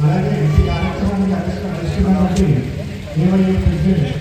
అలాగే ఈ కార్యక్రమానికి అధ్యక్షున్నటువంటి ఏమయ్యే ప్రెసిడెంట్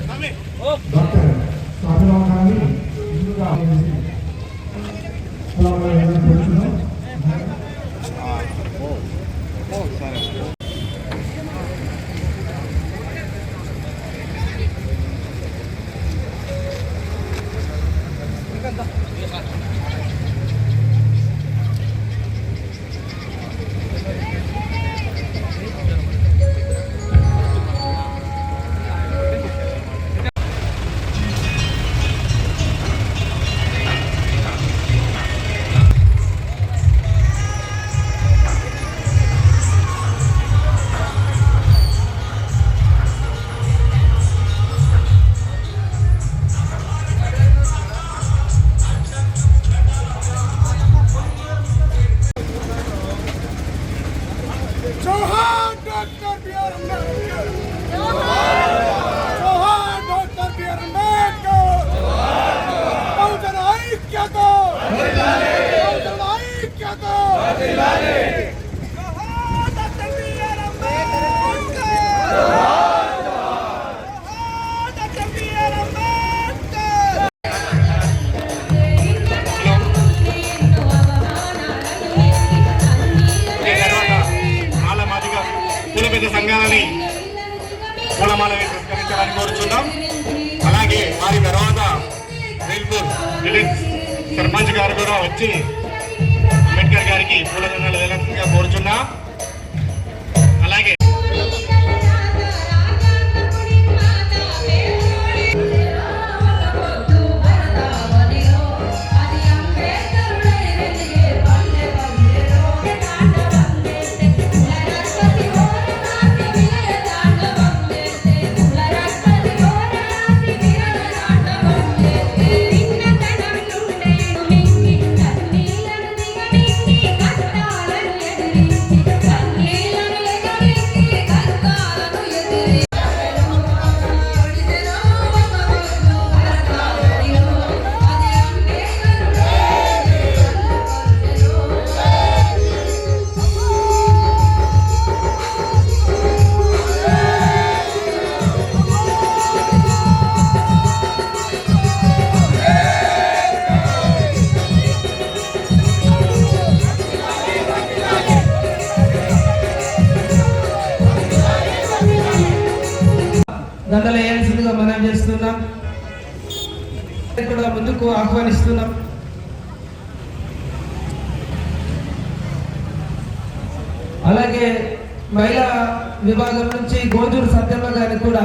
సంఘాలని పూలమాల సంస్కరించాలని కోరుచున్నాం. అలాగే వారి తర్వాత రైల్పూర్ విలేజ్ సర్పంచ్ గారు కూడా వచ్చి అంబేద్కర్ గారికి పూలదండలు వేయాల్సిందిగా కోరుచున్నాం. కూడా ముందుకు ఆహ్వానిస్తున్నాం. అలాగే మహిళా విభాగం నుంచి గోజూరు సత్యమ్మ గారిని కూడా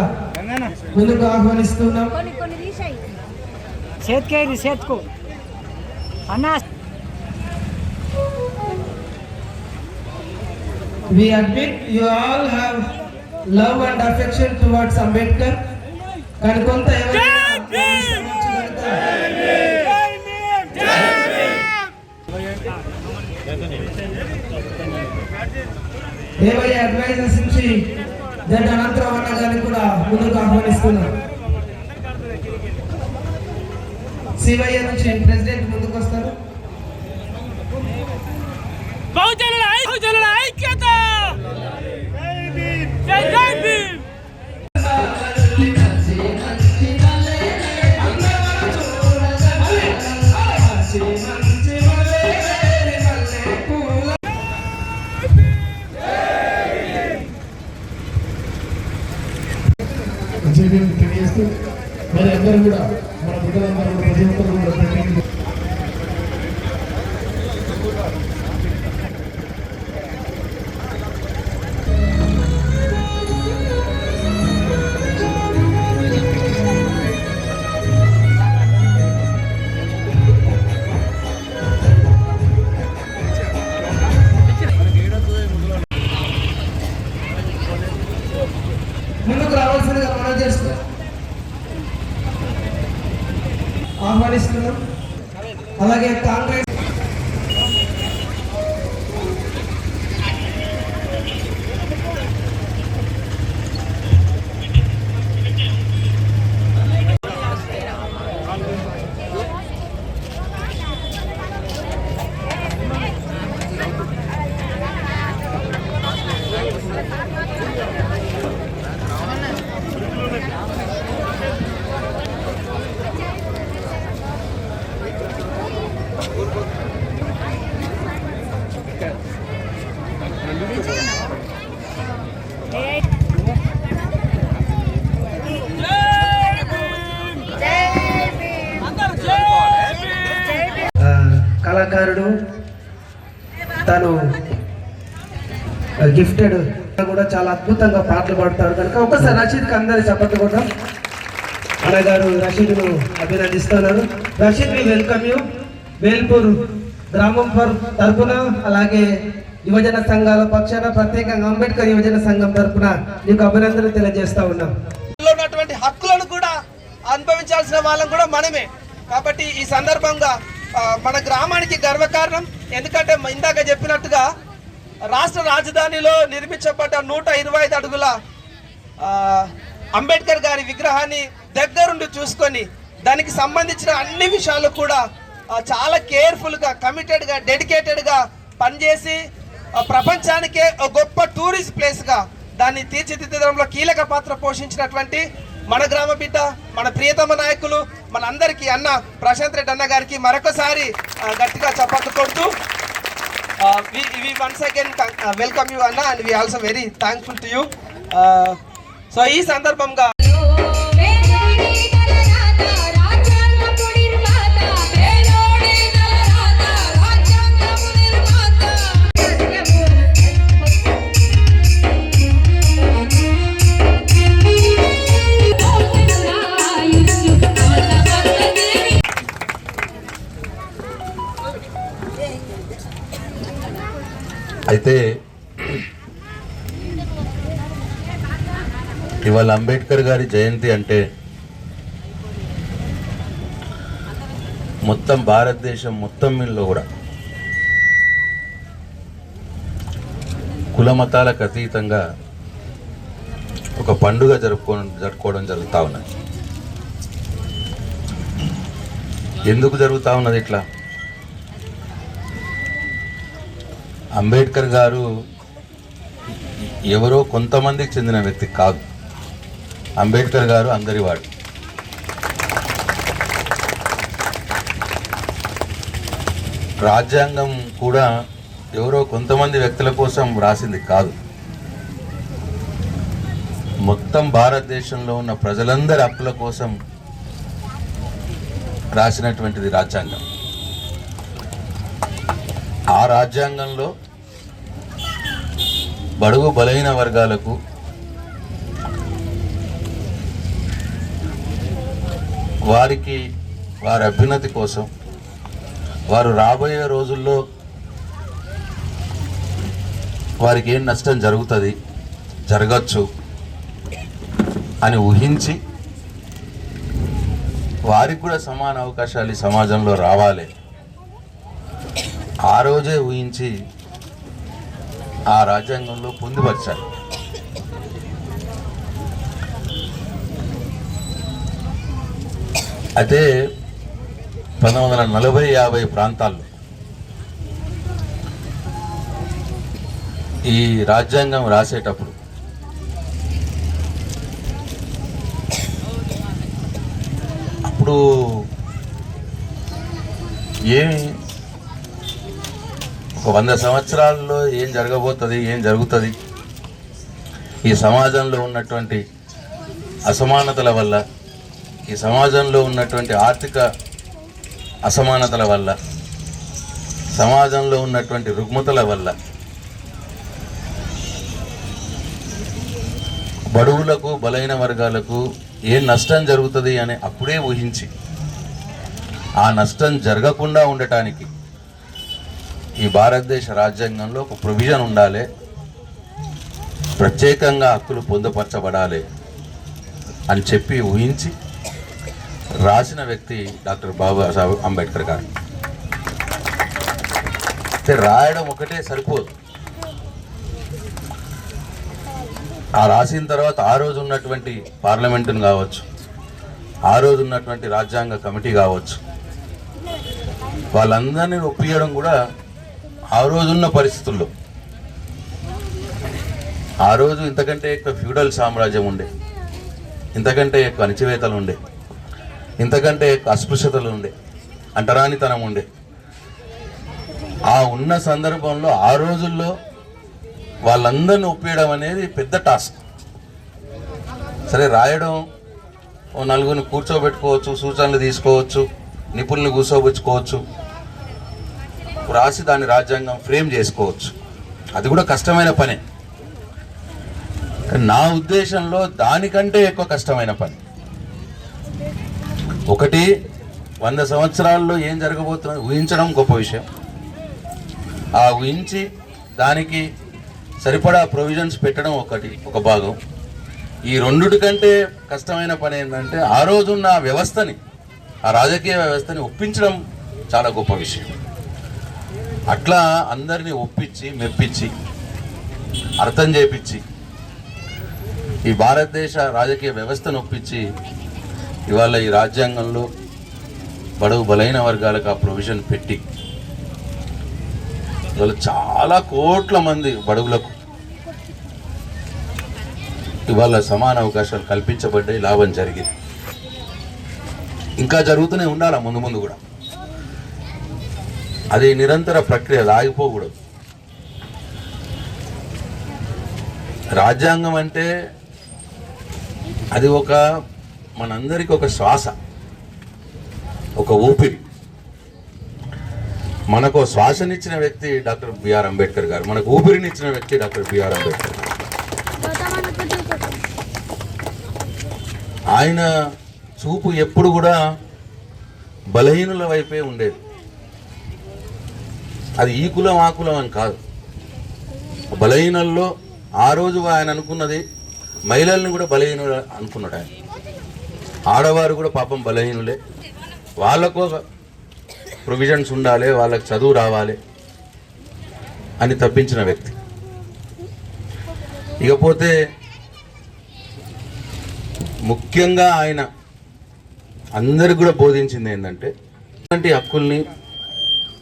ముందుకు ఆహ్వానిస్తున్నాం. చేతికే అన్నా. We admit you all have love and affection towards Ambedkar. కానీ దేవయ్య అడ్వైజర్స్ నుంచి దాని అనంతరం అన్న గారిని కూడా ముందుకు ఆహ్వానిస్తున్నాం. శివయ్య నుంచి ప్రెసిడెంట్ ముందుకు వస్తారు బహుజనుల బహుజనుల మరి అందరూ కూడా గిఫ్టెడ్ కూడా చాలా అద్భుతంగా పాటలు పాడతాడు కనుక ఒకసారి రషీద్కి అందరి చప్పట్లు కొట్టాం అన్నగారు రషీద్ను అభినందిస్తున్నారు. Rashid we welcome you Velpur గ్రామం తరఫున తరపున అలాగే యువజన సంఘాల పక్షాన ప్రత్యేకంగా అంబేద్కర్ యువజన సంఘం తరఫున నీకు అభినందనలు తెలియజేస్తా ఉన్నాం. ఉన్నటువంటి హక్కులను కూడా అనుభవించాల్సిన వాళ్ళం కూడా మనమే. కాబట్టి ఈ సందర్భంగా మన గ్రామానికి గర్వకారణం. ఎందుకంటే ఇందాక చెప్పినట్టుగా రాష్ట్ర రాజధానిలో నిర్మించబడ్డ నూట ఇరవై ఐదు అడుగుల అంబేద్కర్ గారి విగ్రహాన్ని దగ్గరుండి చూసుకొని దానికి సంబంధించిన అన్ని విషయాలు కూడా చాలా కేర్ఫుల్గా కమిటెడ్గా డెడికేటెడ్గా పనిచేసి ప్రపంచానికే ఒక గొప్ప టూరిస్ట్ ప్లేస్గా దాన్ని తీర్చిదిద్దడంలో కీలక పాత్ర పోషించినటువంటి మన గ్రామ బిడ్డ మన ప్రియతమ నాయకులు మనందరికీ అన్న ప్రశాంత్ రెడ్డి అన్న గారికి మరొకసారి గట్టిగా చప్పట్లు కొడుతూ we once again welcome you అన్న and we also very thankful to you so ఈ సందర్భంగా అయితే ఇవాళ అంబేద్కర్ గారి జయంతి అంటే మొత్తం భారతదేశం మొత్తం మీలో కూడా కులమతాలకు అతీతంగా ఒక పండుగ జరుపుకో జరుపుకోవడం జరుగుతూ ఉన్నది. ఎందుకు జరుగుతూ ఉన్నది ఇట్లా? అంబేద్కర్ గారు ఎవరో కొంతమందికి చెందిన వ్యక్తి కాదు. అంబేద్కర్ గారు అందరివాడు రాజ్యాంగం కూడా ఎవరో కొంతమంది వ్యక్తుల కోసం రాసింది కాదు. మొత్తం భారతదేశంలో ఉన్న ప్రజలందరి హక్కుల కోసం రాసినటువంటిది రాజ్యాంగం. ఆ రాజ్యాంగంలో బడుగు బలైన వర్గాలకు వారికి వారి అభ్యున్నతి కోసం వారు రాబోయే రోజుల్లో వారికి ఏం నష్టం జరుగుతుంది జరగచ్చు అని ఊహించి వారికి కూడా సమాన అవకాశాలు ఈ సమాజంలో రావాలి. ఆ రోజే ఊహించి ఆ రాజ్యాంగంలో పొందుపరిచారు. అయితే పంతొమ్మిది వందల నలభై యాభై ప్రాంతాల్లో ఈ రాజ్యాంగం రాసేటప్పుడు అప్పుడు ఏమి ఒక వంద సంవత్సరాల్లో ఏం జరగబోతుంది ఏం జరుగుతుంది? ఈ సమాజంలో ఉన్నటువంటి అసమానతల వల్ల ఈ సమాజంలో ఉన్నటువంటి ఆర్థిక అసమానతల వల్ల సమాజంలో ఉన్నటువంటి రుగ్మతల వల్ల బడువులకు బలైన వర్గాలకు ఏ నష్టం జరుగుతుంది అని అప్పుడే ఊహించి ఆ నష్టం జరగకుండా ఉండటానికి ఈ భారతదేశ రాజ్యాంగంలో ఒక ప్రొవిజన్ ఉండాలి. ప్రత్యేకంగా హక్కులు పొందుపరచబడాలి అని చెప్పి ఊహించి రాసిన వ్యక్తి డాక్టర్ బాబాసాహెబ్ అంబేద్కర్ గారు. అయితే రాయడం ఒకటే సరిపోదు. ఆ రాసిన తర్వాత ఆ రోజు ఉన్నటువంటి పార్లమెంటును కావచ్చు ఆ రోజు ఉన్నటువంటి రాజ్యాంగ కమిటీ కావచ్చు వాళ్ళందరినీ ఒప్పించడం కూడా ఆ రోజున్న పరిస్థితుల్లో. ఆ రోజు ఇంతకంటే ఎక్కువ ఫ్యూడల్ సామ్రాజ్యం ఉండే. ఇంతకంటే ఎక్కువ అణచివేతలు ఉండే. ఇంతకంటే ఎక్కువ అస్పృశ్యతలు ఉండే. అంటరానితనం ఉండే. ఆ ఉన్న సందర్భంలో ఆ రోజుల్లో వాళ్ళందరిని ఒప్పించడం అనేది పెద్ద టాస్క్. సరే రాయడం ఓ నలుగురిని కూర్చోబెట్టుకోవచ్చు సూచనలు తీసుకోవచ్చు నిపుణులు కూర్చోబెచ్చుకోవచ్చు రాసి దాని రాజ్యాంగం ఫ్రేమ్ చేసుకోవచ్చు. అది కూడా కష్టమైన పనే. నా ఉద్దేశంలో దానికంటే ఎక్కువ కష్టమైన పని. ఒకటి వంద సంవత్సరాల్లో ఏం జరగబోతుందో ఊహించడం గొప్ప విషయం. ఆ ఊహించి దానికి సరిపడా ప్రొవిజన్స్ పెట్టడం ఒకటి ఒక భాగం. ఈ రెండుటి కంటే కష్టమైన పని ఏంటంటే ఆ రోజున్న వ్యవస్థని ఆ రాజకీయ వ్యవస్థని ఒప్పించడం చాలా గొప్ప విషయం. అట్లా అందరినీ ఒప్పించి మెప్పించి అర్థం చేపించి ఈ భారతదేశ రాజకీయ వ్యవస్థను ఒప్పించి ఇవాళ ఈ రాజ్యాంగంలో బడుగు బలైన వర్గాలకు ఆ ప్రొవిజన్ పెట్టి ఇవాళ చాలా కోట్ల మంది బడుగులకు ఇవాళ సమాన అవకాశాలు కల్పించబడ్డాయి లాభం జరిగింది. ఇంకా జరుగుతూనే ఉండాలి ముందు ముందు కూడా? అది నిరంతర ప్రక్రియ లాగిపోకూడదు. ఆగిపోకూడదు రాజ్యాంగం అంటే అది ఒక మనందరికి ఒక శ్వాస ఒక ఊపిరి. మనకు శ్వాసనిచ్చిన వ్యక్తి డాక్టర్ బిఆర్ అంబేద్కర్ గారు మనకు ఊపిరినిచ్చిన వ్యక్తి డాక్టర్ బిఆర్ అంబేద్కర్ ఆయన చూపు ఎప్పుడు కూడా బలహీనుల వైపే ఉండేది. అది ఈ కులం ఆ కులం అని కాదు. బలహీనల్లో ఆ రోజు ఆయన అనుకున్నది మహిళల్ని కూడా బలహీనులు అనుకున్నాడు ఆయన. ఆడవారు కూడా పాపం బలహీనులే. వాళ్ళకు ప్రొవిజన్స్ ఉండాలి వాళ్ళకి చదువు రావాలి అని తప్పించిన వ్యక్తి. ఇకపోతే ముఖ్యంగా ఆయన అందరికి కూడా బోధించింది ఏంటంటే ఇలాంటి హక్కుల్ని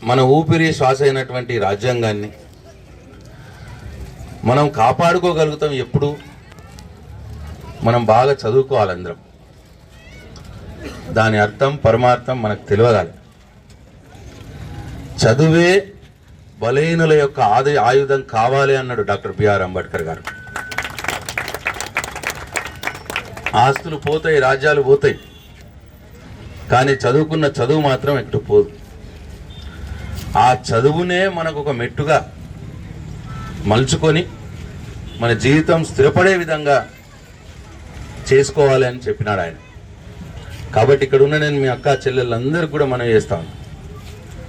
మన ఊపిరి శ్వాస అయినటువంటి రాజ్యాంగాన్ని మనం కాపాడుకోగలుగుతాం ఎప్పుడు? మనం బాగా చదువుకోవాలి అందరం. దాని అర్థం పరమార్థం మనకు తెలియగాలి చదువే బలహీనుల యొక్క ఆది ఆయుధం కావాలి అన్నాడు డాక్టర్ బిఆర్ అంబేద్కర్ గారు. ఆస్తులు పోతాయి రాజ్యాలు పోతాయి. కానీ చదువుకున్న చదువు మాత్రం ఎక్కడికి పోదు. ఆ చదువునే మనకు ఒక మెట్టుగా మలుచుకొని మన జీవితం స్థిరపడే విధంగా చేసుకోవాలి అని చెప్పినాడు ఆయన. కాబట్టి ఇక్కడ ఉన్న నేను మీ అక్క చెల్లెళ్ళందరికీ కూడా మనం చేస్తాను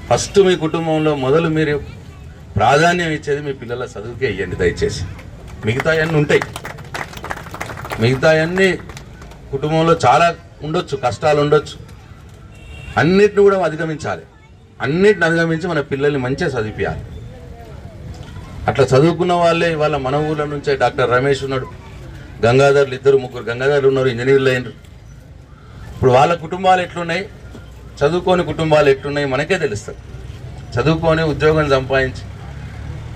ఫస్ట్ మీ కుటుంబంలో మొదలు మీరు ప్రాధాన్యం ఇచ్చేది మీ పిల్లల చదువుకే ఇవ్వండి దయచేసి. మిగతా అన్నీ ఉంటాయి. మిగతా అన్నీ కుటుంబంలో చాలా ఉండొచ్చు కష్టాలు ఉండొచ్చు. అన్నిటిని కూడా అధిగమించాలి. అన్నిటిని అధిగమించి మన పిల్లల్ని మంచిగా చదివిపించాలి అట్లా చదువుకున్న వాళ్ళే ఇవాళ మన ఊళ్ళ నుంచే డాక్టర్ రమేష్ ఉన్నాడు. గంగాధర్లు ఇద్దరు ముగ్గురు గంగాధర్లు ఉన్నారు ఇంజనీర్లు అయినరు. ఇప్పుడు వాళ్ళ కుటుంబాలు ఎట్లున్నాయి? చదువుకోని కుటుంబాలు ఎట్లున్నాయి? మనకే తెలుస్తుంది. చదువుకొని ఉద్యోగం సంపాదించి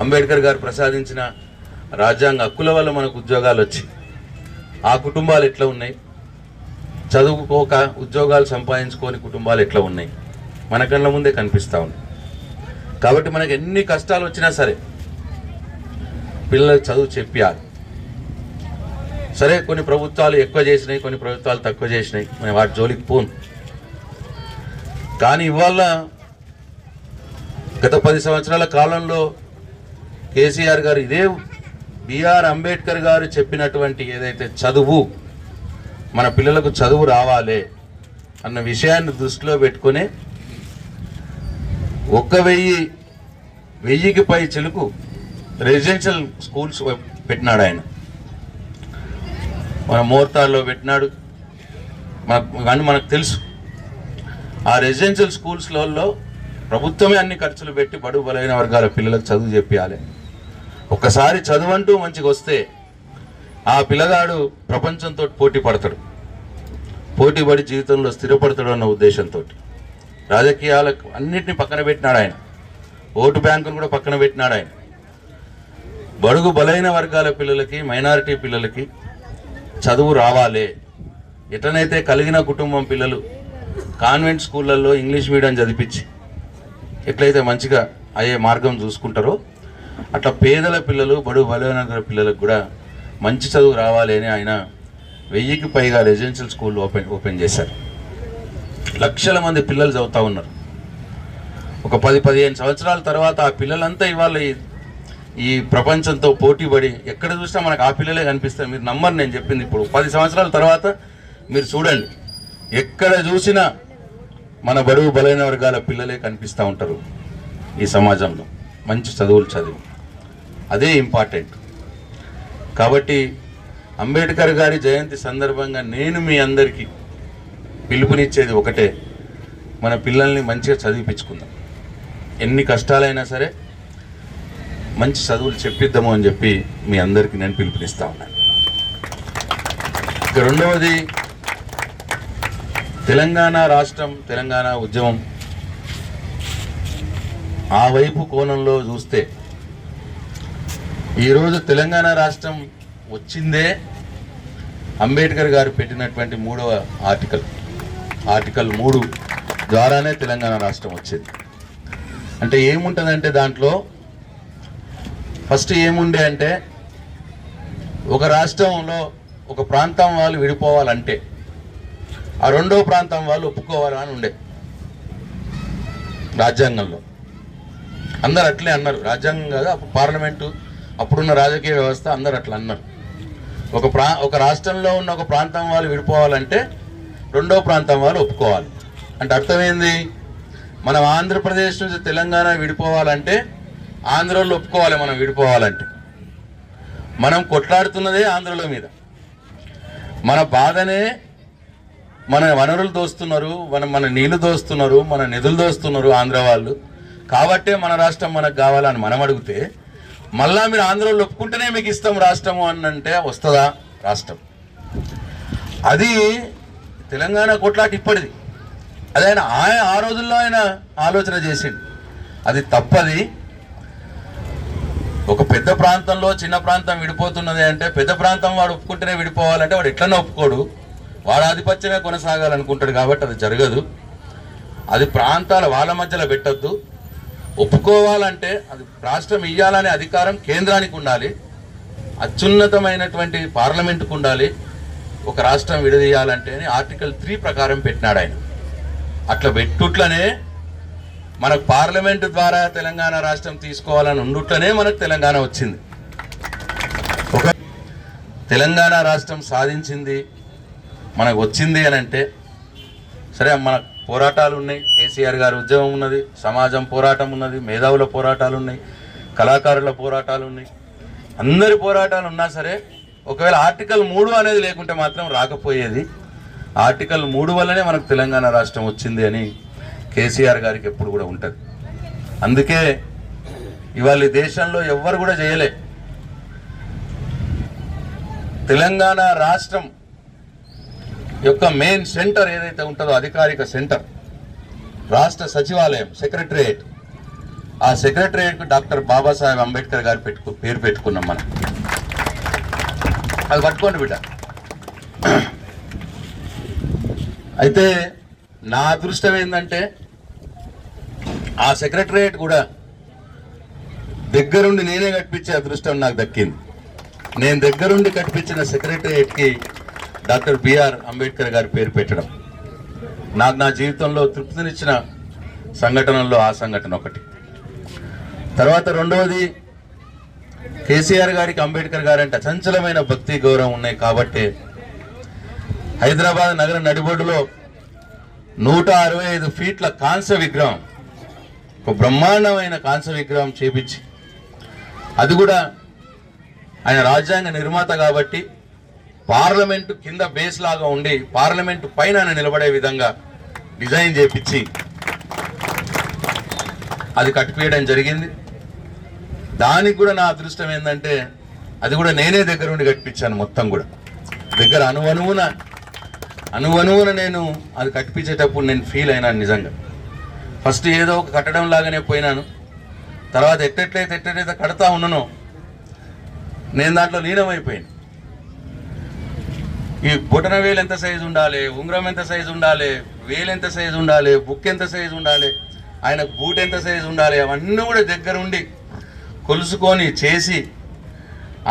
అంబేద్కర్ గారు ప్రసాదించిన రాజ్యాంగ హక్కుల వల్ల మనకు ఉద్యోగాలు వచ్చి ఆ కుటుంబాలు ఎట్లా ఉన్నాయి? చదువుకోక ఉద్యోగాలు సంపాదించుకొని కుటుంబాలు ఎట్లా ఉన్నాయి? మన కళ్ళ ముందే కనిపిస్తూ ఉన్నాయి కాబట్టి మనకు ఎన్ని కష్టాలు వచ్చినా సరే పిల్లలకు చదువు చెప్పాలి. సరే కొన్ని ప్రభుత్వాలు ఎక్కువ చేసినాయి కొన్ని ప్రభుత్వాలు తక్కువ చేసినాయి. మనం వాటి జోలికి పోను. కానీ ఇవాళ గత పది సంవత్సరాల కాలంలో కేసీఆర్ గారు ఇదే బిఆర్ అంబేద్కర్ గారు చెప్పినటువంటి ఏదైతే చదువు మన పిల్లలకు చదువు రావాలి అన్న విషయాన్ని దృష్టిలో పెట్టుకుని ఒక్క వెయ్యి వెయ్యికి పై చిలుకు రెసిడెన్షియల్ స్కూల్స్ పెట్టినాడు ఆయన. మన మోర్తాల్లో పెట్టినాడు. మనకు కానీ మనకు తెలుసు. ఆ రెసిడెన్షియల్ స్కూల్స్లలో ప్రభుత్వమే అన్ని ఖర్చులు పెట్టి బడుగు బలైన వర్గాల పిల్లలకు చదువు చెప్పాలి ఒక్కసారి చదువు అంటూ మంచిగా వస్తే ఆ పిల్లగాడు ప్రపంచంతో పోటీ పడతాడు. పోటీ పడి జీవితంలో స్థిరపడతాడు అన్న ఉద్దేశంతో రాజకీయాలకు అన్నిటిని పక్కన పెట్టినాడు ఆయన. ఓటు బ్యాంకును కూడా పక్కన పెట్టినాడు ఆయన. బడుగు బలైన వర్గాల పిల్లలకి మైనారిటీ పిల్లలకి చదువు రావాలి. ఎటనైతే కలిగిన కుటుంబం పిల్లలు కాన్వెంట్ స్కూళ్ళల్లో ఇంగ్లీష్ మీడియం చదివించి ఎట్లయితే మంచిగా అయ్యే మార్గం చూసుకుంటారో అట్లా పేదల పిల్లలు బడుగు బలైన పిల్లలకు కూడా మంచి చదువు రావాలి అని ఆయన వెయ్యికి పైగా రెసిడెన్షియల్ స్కూల్ ఓపెన్ ఓపెన్ చేశారు. లక్షల మంది పిల్లలు చదువుతూ ఉన్నారు. ఒక పది పదిహేను సంవత్సరాల తర్వాత ఆ పిల్లలంతా ఇవాళ ఈ- ప్రపంచంతో పోటీపడి ఎక్కడ చూసినా మనకు ఆ పిల్లలే కనిపిస్తారు. మీరు నమ్మరు నేను చెప్పింది ఇప్పుడు. పది సంవత్సరాల తర్వాత మీరు చూడండి. ఎక్కడ చూసినా మన బడుగు బలైన వర్గాల పిల్లలే కనిపిస్తూ ఉంటారు ఈ సమాజంలో. మంచి చదువులు చదివి. అదే ఇంపార్టెంట్. కాబట్టి అంబేద్కర్ గారి జయంతి సందర్భంగా నేను మీ అందరికీ పిలుపునిచ్చేది ఒకటే. మన పిల్లల్ని మంచిగా చదివిపించుకుందాం. ఎన్ని కష్టాలైనా సరే మంచి చదువులు చెప్పిద్దాము అని చెప్పి మీ అందరికీ నేను పిలుపునిస్తా ఉన్నాను. ఇక రెండవది తెలంగాణ రాష్ట్రం తెలంగాణ ఉద్యమం ఆ వైపు కోణంలో చూస్తే ఈరోజు తెలంగాణ రాష్ట్రం వచ్చిందే అంబేద్కర్ గారు పెట్టినటువంటి మూడవ ఆర్టికల్. ఆర్టికల్ మూడు ద్వారానే తెలంగాణ రాష్ట్రం వచ్చింది. అంటే ఏముంటుందంటే దాంట్లో ఫస్ట్ ఏముండే అంటే ఒక రాష్ట్రంలో ఒక ప్రాంతం వాళ్ళు విడిపోవాలంటే ఆ రెండో ప్రాంతం వాళ్ళు ఒప్పుకోవాలని ఉండే రాజ్యాంగంలో. అందరు అట్లే అన్నారు. రాజ్యాంగం కాదు అప్పుడు పార్లమెంటు అప్పుడున్న రాజకీయ వ్యవస్థ అందరు అట్లా అన్నారు. ఒక ప్రా ఒక రాష్ట్రంలో ఉన్న ఒక ప్రాంతం వాళ్ళు విడిపోవాలంటే రెండో ప్రాంతం వాళ్ళు ఒప్పుకోవాలి. అంటే అర్థమైంది? మనం ఆంధ్రప్రదేశ్ నుంచి తెలంగాణ విడిపోవాలంటే ఆంధ్రలో ఒప్పుకోవాలి మనం విడిపోవాలంటే. మనం కొట్లాడుతున్నదే ఆంధ్రలో మీద. మన బాధనే మన వనరులు దోస్తున్నారు మన మన నీళ్ళు దోస్తున్నారు మన నిధులు దోస్తున్నారు ఆంధ్ర వాళ్ళు. కాబట్టే మన రాష్ట్రం మనకు కావాలని మనం అడిగితే మళ్ళా మీరు ఆంధ్రలో ఒప్పుకుంటేనే మీకు ఇస్తాం రాష్ట్రము అని అంటే వస్తుందా రాష్ట్రం? అది తెలంగాణ కొట్లాట ఇప్పటిది. అది ఆయన ఆయన ఆ రోజుల్లో ఆయన ఆలోచన చేసిండు. అది తప్పది. ఒక పెద్ద ప్రాంతంలో చిన్న ప్రాంతం విడిపోతున్నది అంటే పెద్ద ప్రాంతం వాడు ఒప్పుకుంటేనే విడిపోవాలంటే వాడు ఎట్లనే ఒప్పుకోడు. వాడు ఆధిపత్యమే కొనసాగాలనుకుంటాడు కాబట్టి అది జరగదు. అది ప్రాంతాల వాళ్ళ మధ్యలో పెట్టద్దు. ఒప్పుకోవాలంటే అది రాష్ట్రం ఇయ్యాలనే అధికారం కేంద్రానికి ఉండాలి. అత్యున్నతమైనటువంటి పార్లమెంటుకు ఉండాలి. ఒక రాష్ట్రం విడదీయాలంటే అని ఆర్టికల్ త్రీ ప్రకారం పెట్టినాడు ఆయన. అట్లా పెట్టుట్లనే మనకు పార్లమెంటు ద్వారా తెలంగాణ రాష్ట్రం తీసుకోవాలని ఉండుట్లనే మనకు తెలంగాణ వచ్చింది. ఒక తెలంగాణ రాష్ట్రం సాధించింది మనకు వచ్చింది అని అంటే సరే మన పోరాటాలు ఉన్నాయి. కేసీఆర్ గారి ఉద్యమం ఉన్నది సమాజం పోరాటం ఉన్నది మేధావుల పోరాటాలు ఉన్నాయి కళాకారుల పోరాటాలు ఉన్నాయి. అందరి పోరాటాలు ఉన్నా సరే ఒకవేళ ఆర్టికల్ మూడు అనేది లేకుంటే మాత్రం రాకపోయేది. ఆర్టికల్ మూడు వల్లనే మనకు తెలంగాణ రాష్ట్రం వచ్చింది అని కేసీఆర్ గారికి ఎప్పుడు కూడా ఉంటుంది. అందుకే ఇవాళ ఈ దేశంలో ఎవ్వరు కూడా చేయలే. తెలంగాణ రాష్ట్రం యొక్క మెయిన్ సెంటర్ ఏదైతే ఉంటుందో అధికారిక సెంటర్ రాష్ట్ర సచివాలయం సెక్రటరియేట్ ఆ సెక్రటరియేట్కు డాక్టర్ బాబాసాహెబ్ అంబేద్కర్ గారు పెట్టుకు పేరు పెట్టుకున్నాం మనం. అది పట్టుకోండి బిడ్డ. అయితే నా అదృష్టం ఏంటంటే ఆ సెక్రటరేట్ కూడా దగ్గరుండి నేనే కట్టించే అదృష్టం నాకు దక్కింది. నేను దగ్గరుండి కట్టించిన సెక్రటరేట్కి డాక్టర్ బిఆర్ అంబేద్కర్ గారి పేరు పెట్టడం. నాకు నా జీవితంలో తృప్తినిచ్చిన సంఘటనల్లో ఆ సంఘటన ఒకటి. తర్వాత రెండవది కేసీఆర్ గారికి అంబేద్కర్ గారంటే చంచలమైన అచంచలమైన భక్తి గౌరవం ఉన్నాయి కాబట్టి హైదరాబాద్ నగర నడిబొడ్డులో నూట అరవై ఐదు ఫీట్ల కాంస్య విగ్రహం ఒక బ్రహ్మాండమైన కాంస్య విగ్రహం చేపించి అది కూడా ఆయన రాజ్యాంగ నిర్మాత కాబట్టి పార్లమెంటు కింద బేస్ లాగా ఉండి పార్లమెంటు పైన ఆయన నిలబడే విధంగా డిజైన్ చేపించి అది కట్టిపేయడం జరిగింది. దానికి కూడా నా అదృష్టం ఏంటంటే అది కూడా నేనే దగ్గర ఉండి కట్టించాను మొత్తం కూడా. దగ్గర అనువనువున అనువనువున నేను అది కట్టించేటప్పుడు నేను ఫీల్ అయినాను నిజంగా. ఫస్ట్ ఏదో ఒక కట్టడం లాగానే పోయినాను. తర్వాత ఎట్టెట్లయితే ఎట్టెట్లయితే కడతా ఉన్నానో నేను దాంట్లో లీనమైపోయాను. ఈ బొటన వేలు ఎంత సైజు ఉండాలి ఉంగరం ఎంత సైజు ఉండాలి వేలు ఎంత సైజు ఉండాలి బుక్ ఎంత సైజు ఉండాలి ఆయన బూట్ ఎంత సైజు ఉండాలి అవన్నీ కూడా దగ్గరుండి కొలుసుకొని చేసి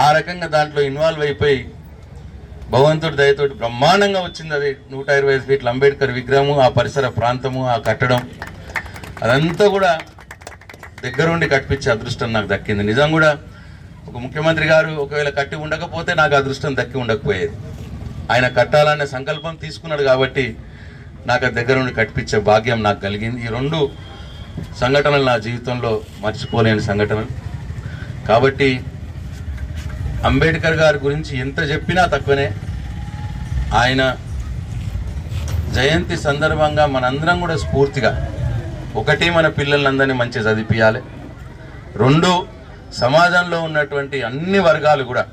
ఆ రకంగా దాంట్లో ఇన్వాల్వ్ అయిపోయి భగవంతుడి దయతోటి బ్రహ్మాండంగా వచ్చింది అది. నూట ఇరవై ఐదు ఫీట్ల అంబేద్కర్ విగ్రహము ఆ పరిసర ప్రాంతము ఆ కట్టడం. అదంతా కూడా దగ్గరుండి కట్టించే అదృష్టం నాకు దక్కింది. నిజం కూడా ఒక ముఖ్యమంత్రి గారు ఒకవేళ కట్టి ఉండకపోతే నాకు అదృష్టం దక్కి ఉండకపోయేది. ఆయన కట్టాలనే సంకల్పం తీసుకున్నాడు కాబట్టి నాకు ఆ దగ్గరుండి కట్టించే భాగ్యం నాకు కలిగింది. ఈ రెండు సంఘటనలు నా జీవితంలో మర్చిపోలేని సంఘటనలు. కాబట్టి అంబేద్కర్ గారి గురించి ఎంత చెప్పినా తక్కువనే. ఆయన జయంతి సందర్భంగా మనందరం కూడా స్ఫూర్తిగా ఒకటి మన పిల్లలందరినీ మంచి చదివిపించాలి రెండు సమాజంలో ఉన్నటువంటి అన్ని వర్గాలు కూడా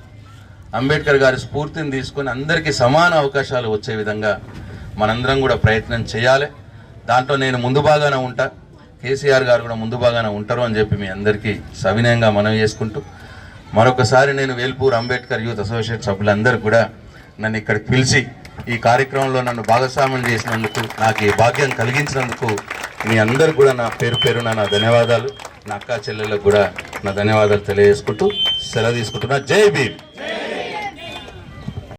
అంబేద్కర్ గారి స్ఫూర్తిని తీసుకొని అందరికీ సమాన అవకాశాలు వచ్చే విధంగా మనందరం కూడా ప్రయత్నం చేయాలి. దాంట్లో నేను ముందు బాగానే ఉంటా. కేసీఆర్ గారు కూడా ముందు బాగానే ఉంటారు అని చెప్పి మీ అందరికీ సవినయంగా మనవి చేసుకుంటూ మరొకసారి నేను వేల్పూర్ అంబేద్కర్ యూత్ అసోసియేట్ సభ్యులందరూ కూడా నన్ను ఇక్కడికి పిలిచి ఈ కార్యక్రమంలో నన్ను భాగస్వామ్యం చేసినందుకు నాకు ఈ భాగ్యం కలిగించినందుకు మీ అందరు కూడా నా పేరు పేరున నా ధన్యవాదాలు. నా అక్క చెల్లెళ్ళకు కూడా నా ధన్యవాదాలు తెలియజేసుకుంటూ సెలవు తీసుకుంటున్నా. జై భీమ్!